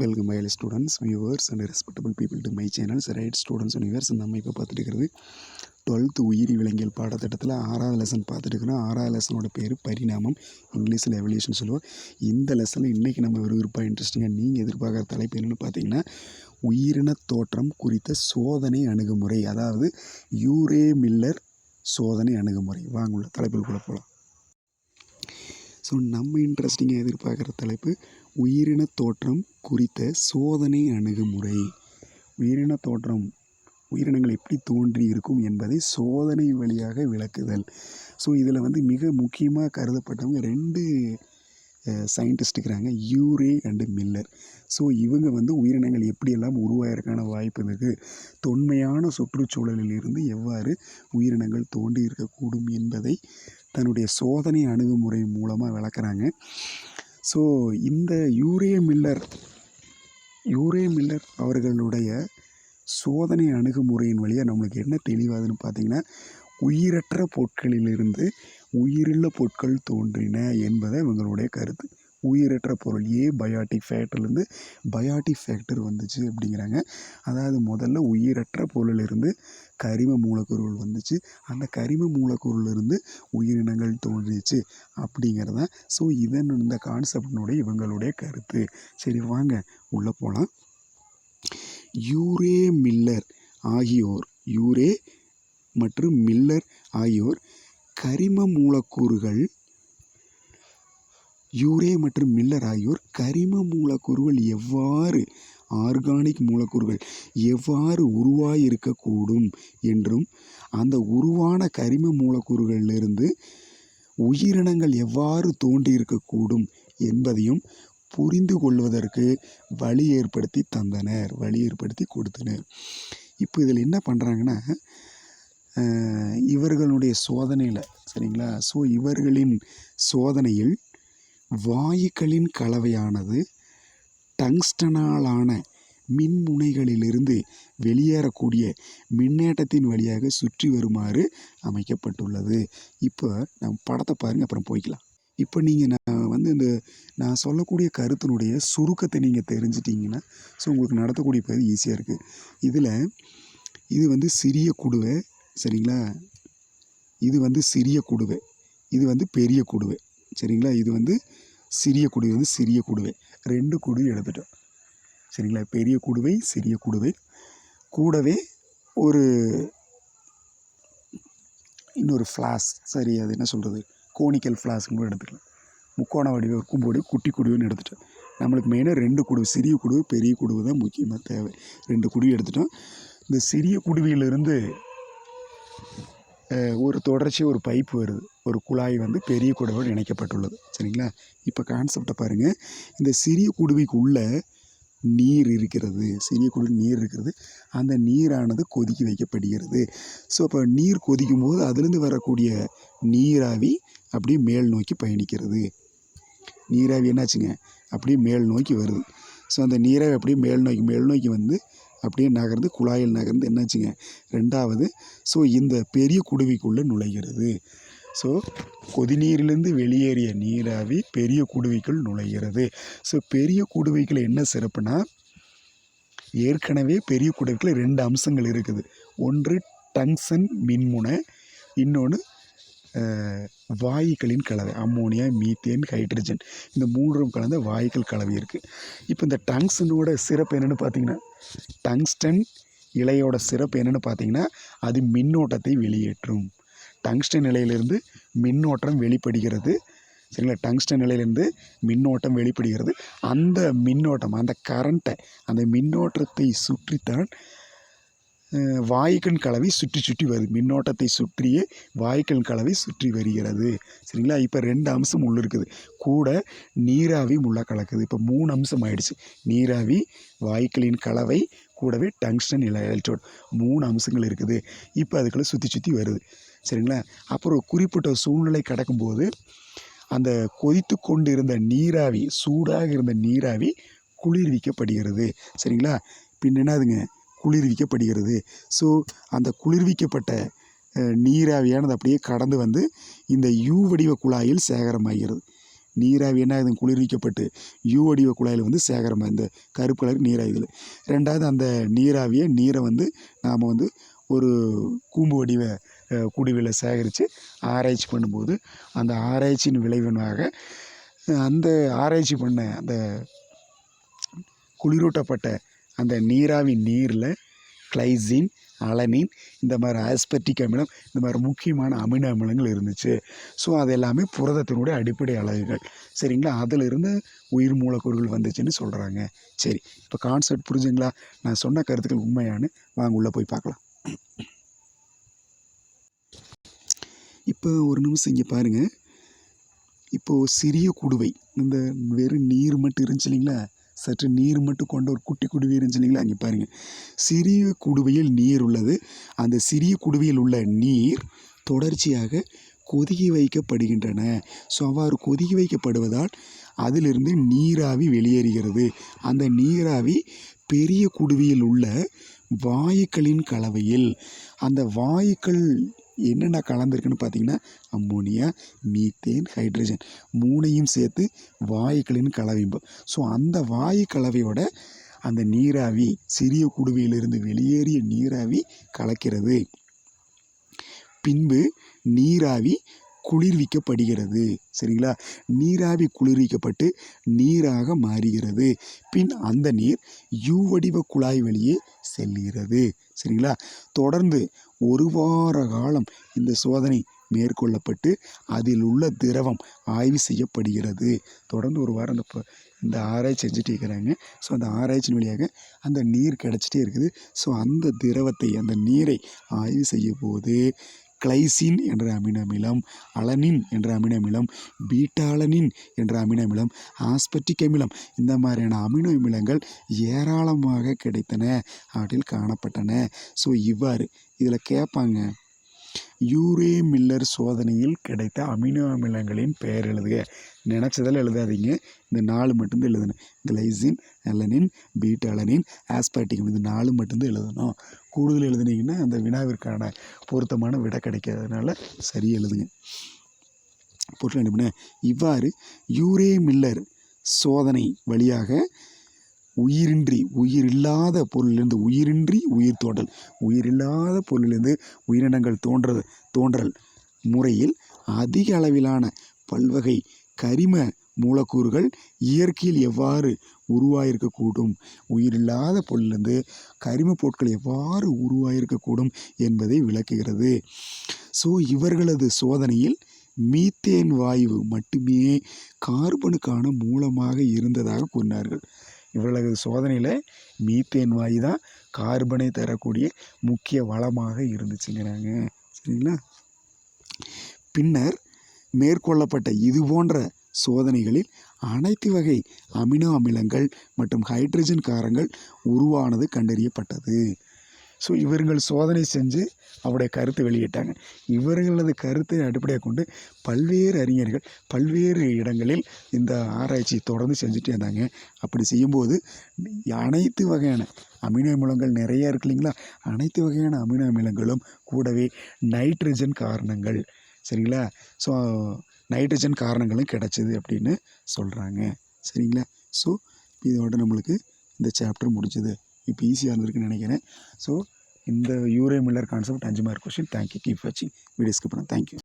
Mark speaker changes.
Speaker 1: Welcome my students viewers and respectable people to my channels right students and viewers நம்ம இப்போ பார்த்துட்டு இருக்கிறது twelfth உயிரி விலங்கியல் பாடத்திட்டத்தில் ஆறாவது லெசன் பார்த்துட்டு இருக்கிறோம் ஆறாவது லெசனோட பேர் பரிணாமம். இங்கிலீஷில் எவல்யூஷன் சொல்லுவோம். இந்த லெசனில் இன்றைக்கி நம்ம விறுவிறுப்பாக இன்ட்ரெஸ்டிங்காக நீங்கள் எதிர்பார்க்குற தலைப்பு என்னென்னு பார்த்தீங்கன்னா உயிரின தோற்றம் குறித்த சோதனை அணுகுமுறை. அதாவது யூரே மில்லர் சோதனை அணுகுமுறை. வாங்க உள்ள தலைப்பில் கூட போகலாம் ஸோ நம்ம இன்ட்ரெஸ்டிங்காக எதிர்பார்க்குற தலைப்பு உயிரினத் தோற்றம் குறித்த சோதனை அணுகுமுறை. உயிரினத் தோற்றம் உயிரினங்கள் எப்படி தோன்றி இருக்கும் என்பதை சோதனை வழியாக விளக்குதல். ஸோ இதில் வந்து மிக முக்கியமாக கருதப்பட்டவங்க ரெண்டு சயின்டிஸ்ட் இருக்கிறாங்க யூரே அண்டு மில்லர். ஸோ இவங்க வந்து உயிரினங்கள் எப்படியெல்லாம் உருவாயிருக்கான வாய்ப்பு இருக்குது தொன்மையான சுற்றுச்சூழலில் இருந்து எவ்வாறு உயிரினங்கள் தோன்றி இருக்கக்கூடும் என்பதை தன்னுடைய சோதனை அணுகுமுறை மூலமாக விளக்குறாங்க. ஸோ இந்த யூரே மில்லர் யூரே மில்லர் அவர்களுடைய சோதனை அணுகுமுறையின் வழியாக நம்மளுக்கு என்ன தெளிவாதுன்னு பார்த்தீங்கன்னா உயிரற்ற பொருட்களிலிருந்து உயிருள்ள பொருட்கள் தோன்றின என்பதை இவங்களுடைய கருத்து. உயிரற்ற பொருள் ஏ பயாட்டிக் ஃபேக்டர்லேருந்து பயாட்டிக் ஃபேக்டர் வந்துச்சு அப்படிங்கிறாங்க. அதாவது முதல்ல உயிரற்ற பொருளிலிருந்து கரிம மூலக்கூறுகள் வந்துச்சு. அந்த கரிம மூலக்கூறுலேருந்து உயிரினங்கள் தோன்றிச்சு அப்படிங்கிறது. தான் ஸோ இதன் இந்த கான்செப்டினுடைய இவங்களுடைய கருத்து. சரி வாங்க உள்ளே போகலாம் யூரே மில்லர் ஆகியோர் யூரே மற்றும் மில்லர் ஆகியோர் கரிம மூலக்கூறுகள் யூரே மற்றும் மில்லர் ஆகியோர் கரிம மூலக்கூறுகள் எவ்வாறு ஆர்கானிக் மூலக்கூறுகள் எவ்வாறு உருவாகி இருக்கக்கூடும் என்றும் அந்த உருவான கரிம மூலக்கூறுகளிலிருந்து உயிரினங்கள் எவ்வாறு தோன்றியிருக்கக்கூடும் என்பதையும் புரிந்து கொள்வதற்கு வழி ஏற்படுத்தி தந்தனர் வழி ஏற்படுத்தி கொடுத்தனர். இப்போ இதில் என்ன பண்ணுறாங்கன்னா இவர்களுடைய சோதனையில் சரிங்களா? ஸோ இவர்களின் சோதனையில் வாயுக்களின் கலவையானது டங்ஸ்டனாலான மின்முனைகளிலிருந்து வெளியேறக்கூடிய மின்னேட்டத்தின் வழியாக சுற்றி வருமாறு அமைக்கப்பட்டுள்ளது. இப்போ நம்ம படத்தை பாருங்கள் அப்புறம் போய்க்கலாம். இப்போ நீங்கள் நான் வந்து இந்த நான் சொல்லக்கூடிய கருத்தினுடைய சுருக்கத்தை நீங்கள் தெரிஞ்சிட்டிங்கன்னா ஸோ உங்களுக்கு நடத்தக்கூடிய பகுதி ஈஸியாக இருக்குது இதில் இது வந்து சிறிய குடுவை சரிங்களா? இது வந்து சிறிய குடுவை இது வந்து பெரிய குடுவை சரிங்களா? இது வந்து சிறிய குடுவை வந்து சிறிய குடுவை. ரெண்டு குடுவை எடுத்துட்டோம். சரிங்களா? பெரிய குடுவை சிறிய குடுவை. கூடவே ஒரு இன்னொரு ஃப்ளாஸ் சரி அது என்ன சொல்கிறது கோனிக்கல் ஃப்ளாஸ்க்னு கூட எடுத்துக்கலாம். முக்கோண வடிவ கும்போடு குட்டி குடுவைன்னு எடுத்துட்டோம். நம்மளுக்கு மெயினாக ரெண்டு குடுவை சிறிய குடுவை பெரிய குடுவை தான் முக்கியமாக தேவை. ரெண்டு குடுவை எடுத்துட்டோம். இந்த சிறிய குடுவையிலிருந்து ஒரு தொடர்ச்சி ஒரு பைப் வருது. ஒரு குழாய் வந்து பெரிய குடுவையோடு இணைக்கப்பட்டுள்ளது. சரிங்களா? இப்போ கான்செப்டை பாருங்கள் இந்த சிறிய குடுவைக்கு நீர் இருக்கிறது. சிறிய குடுவை நீர் இருக்கிறது. அந்த நீரானது கொதிக்க வைக்கப்படுகிறது. ஸோ அப்போ நீர் கொதிக்கும் போது அதுலேருந்து வரக்கூடிய நீராவி அப்படியே மேல் நோக்கி பயணிக்கிறது. நீராவி என்னாச்சுங்க? அப்படியே மேல் நோக்கி வருது. ஸோ அந்த நீராவி அப்படியே மேல் நோக்கி மேல் நோக்கி வந்து அப்படியே நகர்ந்து குழாயில் நகர்ந்து என்னாச்சுங்க? ரெண்டாவது ஸோ இந்த பெரிய குடுவைக்குள்ளே நுழைகிறது. ஸோ கொதிநீரிலிருந்து வெளியேறிய நீராவி பெரிய குடுவைக்குள் நுழைகிறது. ஸோ பெரிய குடுவைக்குள்ள என்ன சிறப்புனா ஏற்கனவே பெரிய குடுவைக்குள்ள ரெண்டு அம்சங்கள் இருக்குது. ஒன்று டங்ஸன் மின்முனை இன்னொன்று வாயுக்களின் கலவை அம்மோனியா மீத்தேன் ஹைட்ரஜன். இந்த மூன்றும் கலந்த வாயுக்கள் கலவை இருக்குது இப்போ இந்த டங்ஸ்டனோட சிறப்பு என்னென்னு பார்த்தீங்கன்னா டங்ஸ்டன் இலையோட சிறப்பு என்னென்னு பார்த்தீங்கன்னா அது மின்னோட்டத்தை வெளியேற்றும். டங்ஸ்டன் நிலையிலிருந்து மின்னோட்டம் வெளிப்படுகிறது. சரிங்களா? டங்ஸ்டன் நிலையிலேருந்து மின்னோட்டம் வெளிப்படுகிறது. அந்த மின்னோட்டம் அந்த கரண்ட்டை அந்த மின்னோட்டத்தை சுற்றித்தான் வாயுக்கள் கலவை சுற்றி சுற்றி வருது. மின்னோட்டத்தை சுற்றியே வாயுக்கள் கலவை சுற்றி வருகிறது. சரிங்களா? இப்போ ரெண்டு அம்சம் உள்ள இருக்குது. கூட நீராவி உள்ள கலக்குது. இப்போ மூணு அம்சம் ஆயிடுச்சு. நீராவி வாயுக்களின் கலவை கூடவே டங்ஸ்டன் எலக்ட்ரோட் மூணு அம்சங்கள் இருக்குது. இப்போ அதுக்குள்ளே சுற்றி சுற்றி வருது. சரிங்களா? அப்புறம் குறிப்பிட்ட சூழ்நிலை கடக்கும்போது அந்த கொதித்து கொண்டு இருந்த நீராவி சூடாக இருந்த நீராவி குளிர்விக்கப்படுகிறது. சரிங்களா? பின் என்னதுங்க? குளிர்விக்கப்படுகிறது. ஸோ அந்த குளிர்விக்கப்பட்ட நீராவியானது அப்படியே கடந்து வந்து இந்த யூ வடிவ குழாயில் சேகரமாகிறது. நீராவி என்ன ஆகுது? குளிர்விக்கப்பட்டு யூ வடிவ குழாயில் வந்து சேகரமாக இந்த கருப்பு கலர் நீராவிகள். ரெண்டாவது அந்த நீராவியை நீரை வந்து நாம் வந்து ஒரு கூம்பு வடிவ குடிவில் சேகரித்து ஆராய்ச்சி பண்ணும்போது அந்த ஆராய்ச்சியின் விளைவினாக அந்த ஆராய்ச்சி பண்ண அந்த குளிரூட்டப்பட்ட அந்த நீராவி நீரில் கிளைசின் அலனின் இந்த மாதிரி ஆஸ்பெட்டிக் அமிலம் இந்த மாதிரி முக்கியமான அமின அமிலங்கள் இருந்துச்சு. ஸோ அது எல்லாமே புரதத்தினுடைய அடிப்படை அழகுகள் சரிங்களா? அதிலிருந்து உயிர் மூலக்கூறுகள் வந்துச்சுன்னு சொல்கிறாங்க சரி இப்போ கான்செப்ட் புரிஞ்சுங்களா? நான் சொன்ன கருத்துக்கள் உண்மையானு வாங்க உள்ளே போய் பார்க்கலாம். இப்போ ஒரு நிமிஷம் இங்கே பாருங்கள் இப்போது சிறிய குடுவை இந்த வெறும் நீர் மட்டும் இருந்துச்சு இல்லைங்களா? சற்று நீர் மட்டும் கொண்ட ஒரு குட்டி குடுவை இருந்துச்சு இல்லைங்களா அங்கே பாருங்கள் சிறிய குடுவையில் நீர் உள்ளது. அந்த சிறிய குடுவையில் உள்ள நீர் தொடர்ச்சியாக கொதிக்க வைக்கப்படுகின்றன. ஸோ அவ்வாறு கொதிக்க வைக்கப்படுவதால் அதிலிருந்து நீராவி வெளியேறுகிறது. அந்த நீராவி பெரிய குடுவையில் உள்ள வாயுக்களின் கலவையில். அந்த வாயுக்கள் என்னென்ன கலந்துருக்குன்னு பார்த்தீங்கன்னா அம்மோனியா மீத்தேன் ஹைட்ரஜன் மூணையும் சேர்த்து வாயுக்களின் கலவைம்போம் ஸோ அந்த வாயு கலவையோட அந்த நீராவி சிறிய குடுவையிலிருந்து வெளியேறிய நீராவி கலக்கிறது. பின்பு நீராவி குளிர்விக்கப்படுகிறது. சரிங்களா? நீராவி குளிர்விக்கப்பட்டு நீராக மாறுகிறது. பின் அந்த நீர் யூ வடிவ குழாய் வழியே செல்கிறது. சரிங்களா? தொடர்ந்து ஒரு வார காலம் இந்த சோதனை மேற்கொள்ளப்பட்டு அதில் உள்ள திரவம் ஆய்வு செய்யப்படுகிறது. தொடர்ந்து ஒரு வாரம் இந்த இந்த ஆராய்ச்சி செஞ்சுட்டு இருக்கிறாங்க. ஸோ அந்த ஆராய்ச்சியின் வழியாக அந்த நீர் கிடச்சிட்டே இருக்குது. ஸோ அந்த திரவத்தை அந்த நீரை ஆய்வு செய்யும் போது கிளைசின் என்ற அமினோ அமிலம் அலனின் என்ற அமினமிலம் பீட்டாலனின் என்ற அமினமிலம் அமிலம் அமிலம் இந்த மாதிரியான அமினோ அமிலங்கள் ஏராளமாக கிடைத்தன அவற்றில் காணப்பட்டன. ஸோ இவ்வாறு இதில் கேட்பாங்க. யூரே மில்லர் சோதனையில் கிடைத்த அமினோ அமிலங்களின் பெயர் எழுதுக. நினச்சதில் எழுதாதீங்க. இந்த நாலு மட்டும்தான் எழுதணும். கிளைசின் அலனின் பீட்டலனின் ஆஸ்பாட்டிக் இந்த நாலு மட்டும்தான் எழுதணும். கூடுதல் எழுதுனீங்கன்னா அந்த வினாவிற்கான பொருத்தமான விடை கிடைக்காதனால சரி எழுதுங்க. பொருள் என்ன இவ்வாறு யூரே மில்லர் சோதனை வழியாக உயிரின்றி உயிரில்லாத பொருளிலிருந்து உயிரின்றி உயிர் தோன்றல். உயிரில்லாத பொருளிலிருந்து உயிரினங்கள் தோன்றது தோன்றல் முறையில் அதிக அளவிலான பல்வகை கரிம மூலக்கூறுகள் இயற்கையில் எவ்வாறு உருவாயிருக்கக்கூடும்? உயிரில்லாத பொருளிலிருந்து கரிம பொருட்கள் எவ்வாறு உருவாயிருக்கக்கூடும் என்பதை விளக்குகிறது. ஸோ இவர்களது சோதனையில் மீத்தேன் வாயு மட்டுமே கார்பனுக்கான மூலமாக இருந்ததாக கூறினார்கள். இவர்களது சோதனையில் மீத்தேன் வாயு தான் கார்பனை தரக்கூடிய முக்கிய வளமாக இருந்துச்சுங்கிறாங்க. சரிங்களா? பின்னர் மேற்கொள்ளப்பட்ட இது போன்ற சோதனைகளில் அனைத்து வகை அமினோ அமிலங்கள் மற்றும் ஹைட்ரஜன் காரங்கள் உருவானது கண்டறியப்பட்டது. ஸோ இவர்கள் சோதனை செஞ்சு அவருடைய கருத்தை வெளியிட்டாங்க. இவர்களது கருத்தை அடிப்படையாக கொண்டு பல்வேறு அறிஞர்கள் பல்வேறு இடங்களில் இந்த ஆராய்ச்சி தொடர்ந்து செஞ்சுட்டே இருந்தாங்க. அப்படி செய்யும்போது அனைத்து வகையான அமினோ அமிலங்கள் நிறையா இருக்கு இல்லைங்களா? அனைத்து வகையான அமினோ அமிலங்களும் கூடவே நைட்ரஜன் காரணங்கள். சரிங்களா? ஸோ நைட்ரஜன் காரணங்களும் கிடைச்சிது அப்படின்னு சொல்கிறாங்க சரிங்களா? ஸோ இதோட நம்மளுக்கு இந்த சாப்டர் முடிஞ்சது. இப்போ ஈஸியாக இருந்திருக்குன்னு நினைக்கிறேன். ஸோ இந்த யூரே மில்லர் கான்செப்ட் அஞ்சு mark question thank you keep வாட்சிங் வீடியோ ஸ்கிப் பண்ண தேங்க்யூ